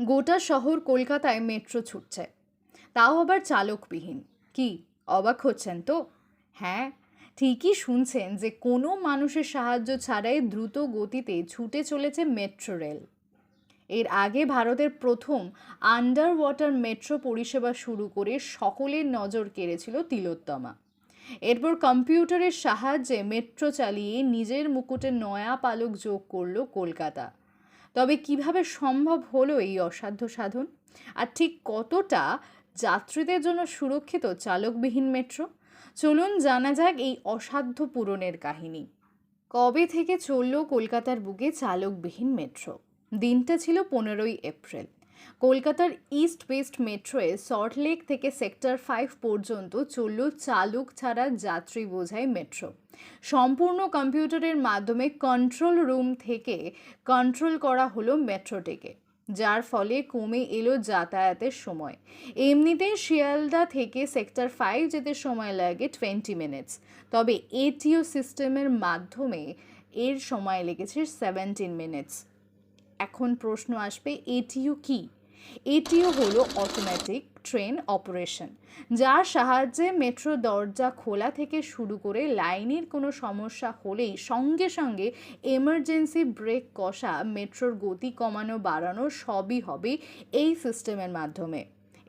গোটা শহর কলকাতায় মেট্রো ছুটছে। তাও আবার চালকবিহীন। কি, অবাক হচ্ছেন তো? হ্যাঁ ঠিকই শুনছেন যে কোনো মানুষের সাহায্য ছাড়াই দ্রুত গতিতে ছুটে চলেছে মেট্রো রেল। এর আগে ভারতের প্রথম আন্ডার ওয়াটার মেট্রো পরিষেবা শুরু করে সকলের নজর কেড়েছিল তিলোত্তমা। এরপর কম্পিউটারের সাহায্যে মেট্রো চালিয়ে নিজের মুকুটে নয়া পালক যোগ করল কলকাতা। তবে কীভাবে সম্ভব হলো এই অসাধ্য সাধন? আর ঠিক কতটা যাত্রীদের জন্য সুরক্ষিত চালকবিহীন মেট্রো? চলুন জানা যাক এই অসাধ্য পূরণের কাহিনী। কবে থেকে চলল কলকাতার বুকে চালকবিহীন মেট্রো? দিনটা ছিল পনেরোই এপ্রিল। কলকাতার ইস্ট ওয়েস্ট মেট্রোয়ে সল্টলেক থেকে সেক্টর ফাইভ পর্যন্ত চলল চালক ছাড়া যাত্রী বোঝাই মেট্রো। সম্পূর্ণ কম্পিউটারের মাধ্যমে কন্ট্রোল রুম থেকে কন্ট্রোল করা হলো মেট্রোটিকে, যার ফলে কমে এলো যাতায়াতের সময়। এমনিতেই শিয়ালদা থেকে সেক্টর ফাইভ যেতে সময় লাগে টোয়েন্টি মিনিটস তবে এটিও সিস্টেমের মাধ্যমে এর সময় লেগেছে সেভেন্টিন মিনিটস এখন প্রশ্ন আসবে এটিও কি? এটিও হলো অটোমেটিক ট্রেন অপারেশন যার সাহায্যে মেট্রো দরজা খোলা থেকে শুরু করে লাইনের কোনো সমস্যা হলেই সঙ্গে সঙ্গে এমার্জেন্সি ব্রেক কষা মেট্রোর গতি কমানো, বাড়ানো সবই হবে এই সিস্টেমের মাধ্যমে।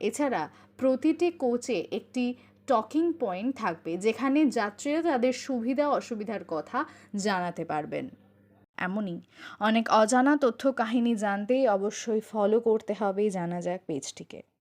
এছাড়া প্রতিটি কোচে একটি টকিং পয়েন্ট থাকবে, যেখানে যাত্রীরা তাদের সুবিধা অসুবিধার কথা জানাতে পারবেন। এমনই। অনেক অজানা তথ্য কাহিনী জানতে অবশ্যই ফলো করতে হবে জানা যাক পেজটিকে।